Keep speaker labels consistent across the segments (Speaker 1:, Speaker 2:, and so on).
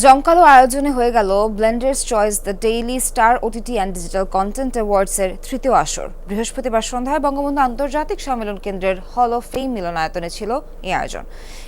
Speaker 1: জমকালো আয়োজনে হয়ে গেল Blenders Choice, the Daily Star OTT and digital content অ্যাওয়ার্ডসের তৃতীয় আসর। বৃহস্পতিবার সন্ধ্যায় বঙ্গবন্ধু আন্তর্জাতিক সম্মেলন কেন্দ্রের হল অফ ফেম মিলনায়তনে ছিল এই আয়োজন।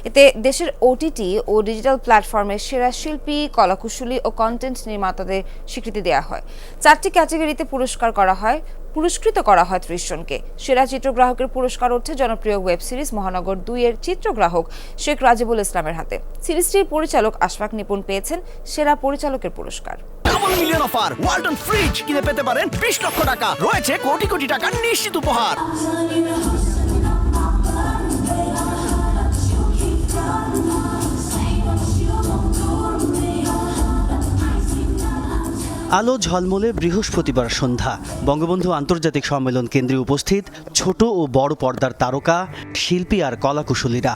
Speaker 1: এতে দেশের ওটিটি ও ডিজিটাল প্ল্যাটফর্মের সেরা শিল্পী, কলাকুশলী ও কন্টেন্ট নির্মাতাদের স্বীকৃতি দেওয়া হয়। চারটি ক্যাটাগরিতে পুরস্কার করা হয়। পুরস্কৃত করা হয় ত্রিশ জনকে সেরা চিত্রগ্রাহকের পুরস্কার ওঠে জনপ্রিয় ওয়েব সিরিজ মহানগর দুই এর চিত্রগ্রাহক শেখ রাজিবুল ইসলামের হাতে। সিরিজটির পরিচালক আশফাক নিপুণ পেয়েছেন সেরা পরিচালকের পুরস্কার।
Speaker 2: Double million offer Walton fridge কিনে পেতে পারেন বিশ লক্ষ টাকা। রয়েছে কোটি কোটি টাকার নিশ্চিত উপহার।
Speaker 3: আলো ঝলমলে বৃহস্পতিবার সন্ধ্যা। বঙ্গবন্ধু আন্তর্জাতিক সম্মেলন কেন্দ্রে উপস্থিত ছোট ও বড় পর্দার তারকা, শিল্পী আর কলাকুশলীরা।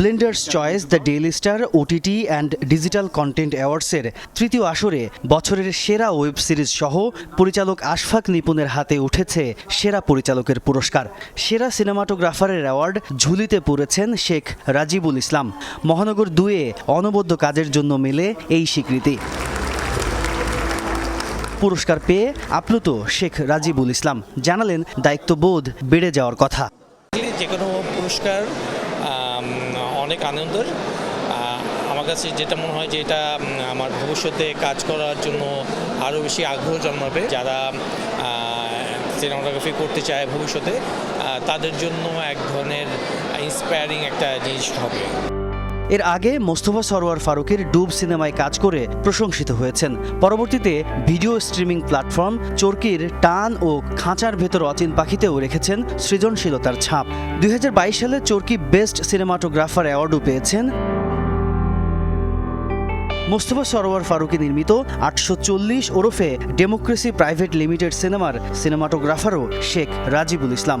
Speaker 3: Blenders Choice, the Daily Star OTT and digital content অ্যাওয়ার্ডসের তৃতীয় আসরে বছরের সেরা ওয়েব সিরিজ সহ পরিচালক আশফাক নিপুণের হাতে উঠেছে সেরা পরিচালকের পুরস্কার। সেরা সিনেমাটোগ্রাফারের অ্যাওয়ার্ড ঝুলিতে পড়েছেন শেখ রাজিবুল ইসলাম। মহানগর দুয়ে অনবদ্য কাজের জন্য মেলে এই স্বীকৃতি। পুরস্কার পেয়ে আপ্লুত শেখ রাজিবুল ইসলাম। জানালেন দায়িত্ববোধ বেড়ে যাওয়ার কথা।
Speaker 4: যে কোনো পুরস্কার অনেক আনন্দের আমার কাছে যেটা মনে হয় যে এটা আমার ভবিষ্যতে কাজ করার জন্য আরও বেশি আগ্রহ জন্মাবে। যারা সিনেমাটোগ্রাফি করতে চায় ভবিষ্যতে তাদের জন্য এক ধরনের ইন্সপায়ারিং একটা জিনিস হবে।
Speaker 3: এর আগে মোস্তফা সরোয়ার ফারুকের ডুব সিনেমায় কাজ করে প্রশংসিত হয়েছেন। পরবর্তীতে ভিডিও স্ট্রিমিং প্ল্যাটফর্ম চরকির টান ও খাঁচার ভেতর অচিন পাখিতেও রেখেছেন সৃজনশীলতার ছাপ। দুই হাজার বাইশ সালে চরকি বেস্ট সিনেমাটোগ্রাফার অ্যাওয়ার্ডও পেয়েছেন। মোস্তফা সরোয়ার ফারুকি নির্মিত আটশো চল্লিশ ওরফে ডেমোক্রেসি প্রাইভেট লিমিটেড সিনেমার সিনেমাটোগ্রাফারও শেখ রাজিবুল ইসলাম।